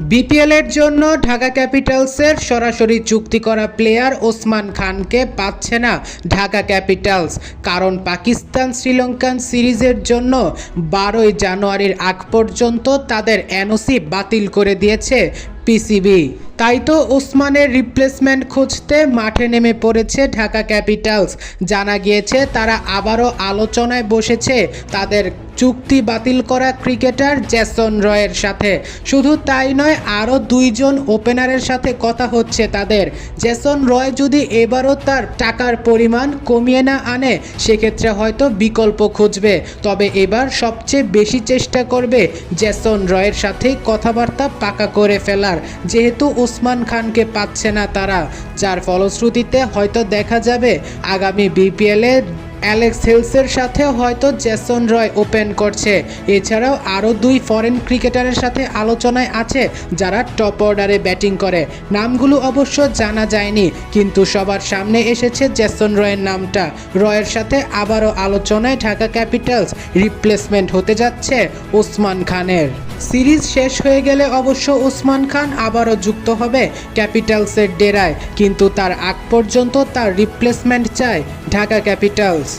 বিপিএলের জন্য ঢাকা ক্যাপিটালসের সরাসরি চুক্তি করা প্লেয়ার ওসমান খানকে পাচ্ছে না ঢাকা ক্যাপিটালস, কারণ পাকিস্তান শ্রীলঙ্কান সিরিজের জন্য বারোই জানুয়ারির আগ পর্যন্ত তাদের এনওসি বাতিল করে দিয়েছে পিসিবি তাই তো ওসমানের রিপ্লেসমেন্ট খুঁজতে মাঠে নেমে পড়েছে ঢাকা ক্যাপিটালস। জানা গিয়েছে, তারা আবারও আলোচনায় বসেছে তাদের চুক্তি বাতিল করা ক্রিকেটার জেসন রয়ের সাথে। শুধু তাই নয়, আরও দুইজন ওপেনারের সাথে কথা হচ্ছে তাদের। জেসন রয় যদি এবারও তার টাকার পরিমাণ কমিয়ে না আনে, সেক্ষেত্রে হয়তো বিকল্প খুঁজবে। তবে এবার সবচেয়ে বেশি চেষ্টা করবে জেসন রয়ের সাথে কথাবার্তা পাকা করে ফেলার। যেহেতু ওসমান খানকে পাচ্ছে না তারা, যার ফলশ্রুতিতে হয়তো দেখা যাবে আগামী বিপিএলে অ্যালেক্স হেলসের সাথে হয়তো জেসন রয় ওপেন করছে। এছাড়াও আরও দুই ফরেন ক্রিকেটারের সাথে আলোচনায় আছে যারা টপ অর্ডারে ব্যাটিং করে। নামগুলো অবশ্য জানা যায়নি, কিন্তু সবার সামনে এসেছে জেসন রয়ের নামটা। রয়ের সাথে আবারও আলোচনায় ঢাকা ক্যাপিটালস রিপ্লেসমেন্ট হতে যাচ্ছে ওসমান খানের। সিরিজ শেষ হয়ে গেলে অবশ্য ওসমান খান আবারও যুক্ত হবে ক্যাপিটালসের ডেরায়, কিন্তু তার আগ পর্যন্ত তার রিপ্লেসমেন্ট চায় ঢাকা ক্যাপিটালস।